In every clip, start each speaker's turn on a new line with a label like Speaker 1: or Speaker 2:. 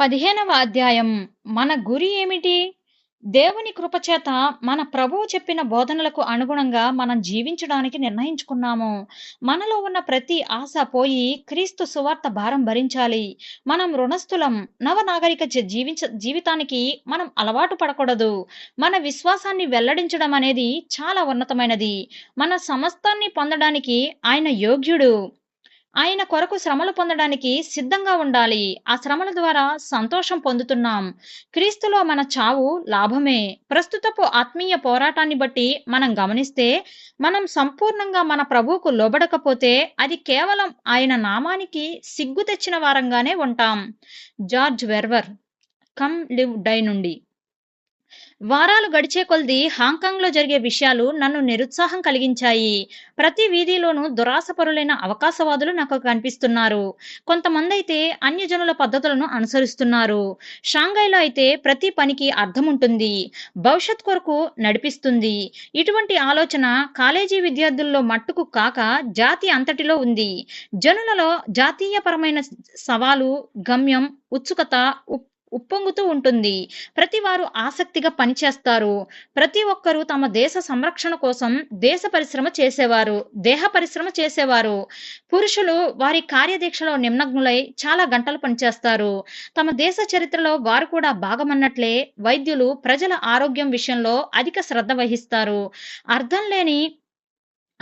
Speaker 1: పదిహేనవ అధ్యాయం. మన గురి ఏమిటి? దేవుని కృపచేత మన ప్రభువు చెప్పిన బోధనలకు అనుగుణంగా మనం జీవించడానికి నిర్ణయించుకున్నాము. మనలో ఉన్న ప్రతి ఆశ పోయి క్రీస్తు సువార్త భారం భరించాలి. మనం రుణస్థులం నవనాగరిక జీవించ జీవితానికి మనం అలవాటు పడకూడదు. మన విశ్వాసాన్ని వెల్లడించడం అనేది చాలా ఉన్నతమైనది. మన సమస్తాన్ని పొందడానికి ఆయన యోగ్యుడు. ఆయన కొరకు శ్రమలు పొందడానికి సిద్ధంగా ఉండాలి. ఆ శ్రమల ద్వారా సంతోషం పొందుతున్నాం. క్రీస్తులో మన చావు లాభమే. ప్రస్తుతపు ఆత్మీయ పోరాటాన్ని బట్టి మనం గమనిస్తే మనం సంపూర్ణంగా మన ప్రభువుకు లోబడకపోతే అది కేవలం ఆయన నామానికి సిగ్గు తెచ్చిన వారంగానే ఉంటాం. జార్జ్ వెర్వర్ కమ్ లివ్ డై నుండి. వారాలు గడిచే కొలది హాంకాంగ్లో జరిగే విషయాలు నన్ను నిరుత్సాహం కలిగించాయి. ప్రతి వీధిలోనూ దురాశపరులైన అవకాశవాదులు నాకు కనిపిస్తున్నారు. కొంతమంది అయితే అన్యజనుల పద్ధతులను అనుసరిస్తున్నారు. షాంఘైలో అయితే ప్రతి పనికి అర్థం ఉంటుంది భవిష్యత్ కొరకు నడిపిస్తుంది. ఇటువంటి ఆలోచన కాలేజీ విద్యార్థుల్లో మట్టుకు కాక జాతి అంతటిలో ఉంది. జనులలో జాతీయపరమైన సవాలు గమ్యం ఉత్సుకత ఉప్పొంగుతూ ఉంటుంది. ప్రతి వారు ఆసక్తిగా పనిచేస్తారు. ప్రతి ఒక్కరూ తమ దేశ సంరక్షణ కోసం దేశ పరిశ్రమ చేసేవారు దేహ పరిశ్రమ చేసేవారు. పురుషులు వారి కార్యదీక్షలో నిమగ్నులై చాలా గంటలు పనిచేస్తారు. తమ దేశ చరిత్రలో వారు కూడా భాగమన్నట్లే వైద్యులు ప్రజల ఆరోగ్యం విషయంలో అధిక శ్రద్ధ వహిస్తారు. అర్థం లేని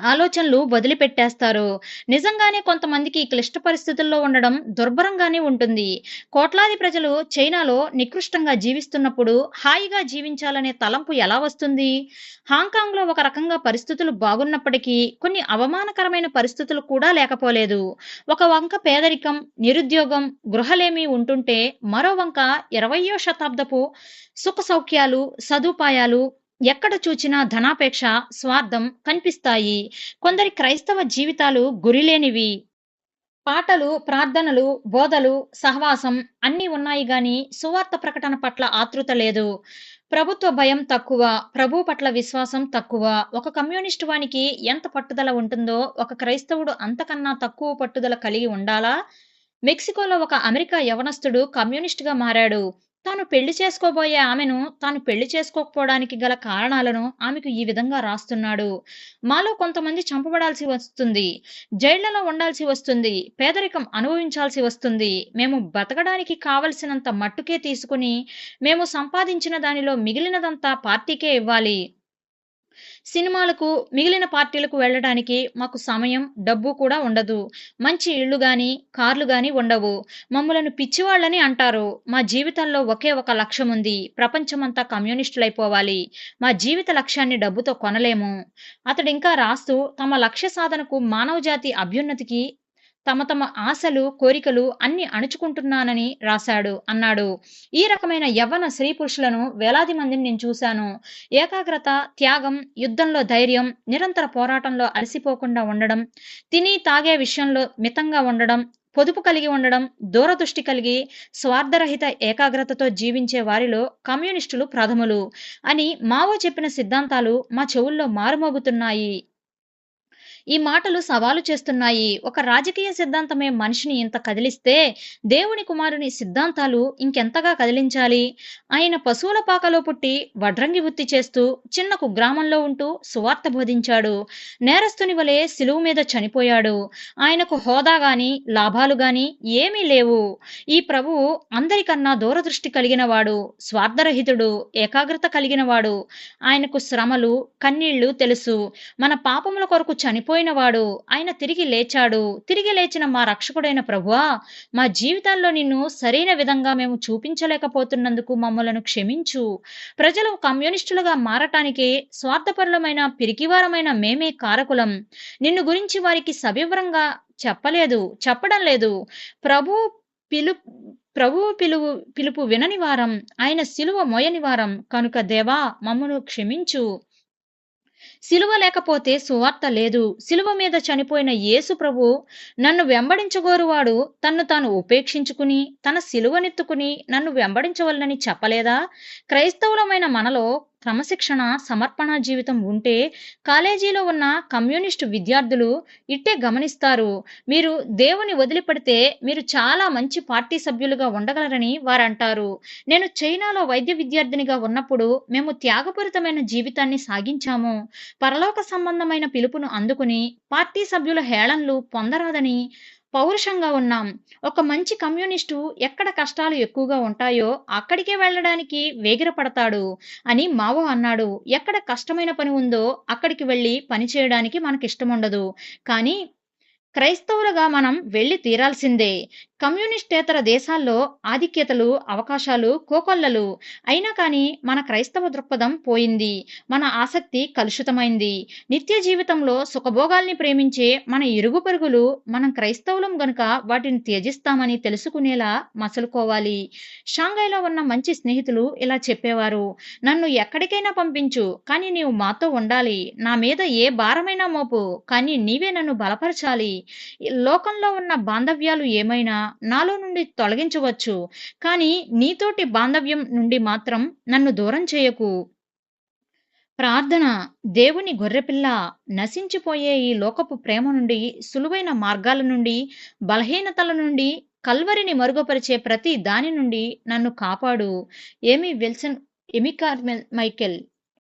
Speaker 1: ఆలోచనలు వదిలిపెట్టేస్తారు. నిజంగానే కొంతమందికి క్లిష్ట పరిస్థితుల్లో ఉండడం దుర్భరంగానే ఉంటుంది. కోట్లాది ప్రజలు చైనాలో నికృష్టంగా జీవిస్తున్నప్పుడు హాయిగా జీవించాలనే తలంపు ఎలా వస్తుంది? హాంకాంగ్లో ఒక రకంగా పరిస్థితులు బాగున్నప్పటికీ కొన్ని అవమానకరమైన పరిస్థితులు కూడా లేకపోలేదు. ఒక వంక పేదరికం నిరుద్యోగం గృహలేమి ఉంటుంటే మరో వంక ఇరవయో శతాబ్దపు సుఖ సౌఖ్యాలు సదుపాయాలు ఎక్కడ చూచినా ధనాపేక్ష స్వార్థం కనిపిస్తాయి. కొందరి క్రైస్తవ జీవితాలు గురిలేనివి. పాటలు ప్రార్థనలు బోధలు సహవాసం అన్నీ ఉన్నాయి గాని సువార్త ప్రకటన పట్ల ఆతృత లేదు. ప్రభుత్వ భయం తక్కువ ప్రభు పట్ల విశ్వాసం తక్కువ. ఒక కమ్యూనిస్ట్ వానికి ఎంత పట్టుదల ఉంటుందో ఒక క్రైస్తవుడు అంతకన్నా తక్కువ పట్టుదల కలిగి ఉండాలా? మెక్సికోలో ఒక అమెరికా యవనస్తుడు కమ్యూనిస్ట్గా మారాడు. తాను పెళ్ళి చేసుకోబోయే ఆమెను తాను పెళ్ళి చేసుకోకపోవడానికి గల కారణాలను ఆమెకు ఈ విధంగా రాస్తున్నాడు. మాలో కొంతమంది చంపబడాల్సి వస్తుంది జైళ్ళలో ఉండాల్సి వస్తుంది పేదరికం అనుభవించాల్సి వస్తుంది. మేము బతకడానికి కావలసినంత మట్టుకే తీసుకుని మేము సంపాదించిన దానిలో మిగిలినదంతా పార్టీకే ఇవ్వాలి. సినిమాలకు మిగిలిన పార్టీలకు వెళ్ళడానికి మాకు సమయం డబ్బు కూడా ఉండదు. మంచి ఇళ్ళు కానీ కార్లు కానీ ఉండవు. మమ్మలను పిచ్చివాళ్ళని అంటారు. మా జీవితంలో ఒకే ఒక లక్ష్యం ఉంది. ప్రపంచమంతా కమ్యూనిస్టులైపోవాలి. మా జీవిత లక్ష్యాన్ని డబ్బుతో కొనలేము. అతడు ఇంకా రాస్తూ తమ లక్ష్య సాధనకు మానవ జాతి అభ్యున్నతికి తమ తమ ఆశలు కోరికలు అన్ని అణుచుకుంటున్నానని రాశాడు. అన్నాడు ఈ రకమైన యవ్వన స్త్రీ పురుషులను వేలాది మందిని నేను చూశాను. ఏకాగ్రత త్యాగం యుద్ధంలో ధైర్యం నిరంతర పోరాటంలో అలసిపోకుండా ఉండడం తిని తాగే విషయంలో మితంగా ఉండడం పొదుపు కలిగి ఉండడం దూరదృష్టి కలిగి స్వార్థరహిత ఏకాగ్రతతో జీవించే వారిలో కమ్యూనిస్టులు ప్రథములు అని మావో చెప్పిన సిద్ధాంతాలు మా చెవుల్లో మారుమోగుతున్నాయి. ఈ మాటలు సవాలు చేస్తున్నాయి. ఒక రాజకీయ సిద్ధాంతమే మనిషిని ఇంత కదిలిస్తే దేవుని కుమారుని సిద్ధాంతాలు ఇంకెంతగా కదిలించాలి? ఆయన పశువుల పాకలో పుట్టి వడ్రంగి వృత్తి చేస్తూ చిన్న కుగ్రామంలో ఉంటూ సువార్త బోధించాడు. నేరస్తుని వలె సిలువు మీద చనిపోయాడు. ఆయనకు హోదా గాని లాభాలు గాని ఏమీ లేవు. ఈ ప్రభువు అందరికన్నా దూరదృష్టి కలిగినవాడు స్వార్థరహితుడు ఏకాగ్రత కలిగినవాడు. ఆయనకు శ్రమలు కన్నీళ్ళు తెలుసు. మన పాపముల కొరకు చనిపోయి పడిపోయినవాడు ఆయన తిరిగి లేచాడు. తిరిగి లేచిన మా రక్షకుడైన ప్రభువా మా జీవితాల్లో నిన్ను సరైన విధంగా మేము చూపించలేకపోతున్నందుకు మమ్మలను క్షమించు. ప్రజలు కమ్యూనిస్టులుగా మారటానికి స్వార్థపరులమైన పిరికివారమైన మేమే కారకులం. నిన్ను గురించి వారికి సవివరంగా చెప్పలేదు చెప్పడం లేదు. ప్రభు పిలు ప్రభువు పిలువు పిలుపు వినని వారం ఆయన సిలువ మోయని వారం కనుక దేవా మమ్మను క్షమించు. సిలువ లేకపోతే సువార్త లేదు. సిలువ మీద చనిపోయిన యేసు ప్రభు నన్ను వెంబడించగోరువాడు తన్ను తాను ఉపేక్షించుకుని తన సిలువనెత్తుకుని నన్ను వెంబడించవలనని చెప్పలేదా? క్రైస్తవులమైన మనలో క్రమశిక్షణ సమర్పణ జీవితం ఉంటే కాలేజీలో ఉన్న కమ్యూనిస్టు విద్యార్థులు ఇట్టే గమనిస్తారు. మీరు దేవుని వదిలిపెడితే మీరు చాలా మంచి పార్టీ సభ్యులుగా ఉండగలరని వారంటారు. నేను చైనాలో వైద్య విద్యార్థినిగా ఉన్నప్పుడు మేము త్యాగపూరితమైన జీవితాన్ని సాగించాము. పరలోక సంబంధమైన పిలుపును అందుకుని పార్టీ సభ్యుల హేళనలు పొందరాదని పౌరుషంగా ఉన్నాం. ఒక మంచి కమ్యూనిస్టు ఎక్కడ కష్టాలు ఎక్కువగా ఉంటాయో అక్కడికే వెళ్ళడానికి వేగిరపడతాడు అని మావో అన్నాడు. ఎక్కడ కష్టమైన పని ఉందో అక్కడికి వెళ్ళి పని చేయడానికి మనకి ఇష్టం ఉండదు కానీ క్రైస్తవులుగా మనం వెళ్ళి తీరాల్సిందే. కమ్యూనిస్టేతర దేశాల్లో ఆధిక్యతలు అవకాశాలు కోకొల్లలు. అయినా కానీ మన క్రైస్తవ దృక్పథం పోయింది. మన ఆసక్తి కలుషితమైంది. నిత్య జీవితంలో సుఖభోగాల్ని ప్రేమించే మన ఇరుగు పరుగులు మనం క్రైస్తవులం గనుక వాటిని త్యజిస్తామని తెలుసుకునేలా మసలుకోవాలి. షాంఘైలో ఉన్న మంచి స్నేహితులు ఇలా చెప్పేవారు. నన్ను ఎక్కడికైనా పంపించు కానీ నీవు మాతో ఉండాలి. నా మీద ఏ భారమైనా మోపు కానీ నీవే నన్ను బలపరచాలి. లోకంలో ఉన్న బాంధవ్యాలు ఏమైనా నాలో నుండి తొలగించవచ్చు. కానీ నీతోటి బాంధవ్యం నుండి మాత్రం నన్ను దూరం చేయకు. ప్రార్థన దేవుని గొర్రెపిల్ల నశించిపోయే ఈ లోకపు ప్రేమ నుండి సులువైన మార్గాల నుండి బలహీనతల నుండి కల్వరిని మరుగుపరిచే ప్రతి దాని నుండి నన్ను కాపాడు. ఏమి విల్సన్ కార్మెల్ మైకెల్?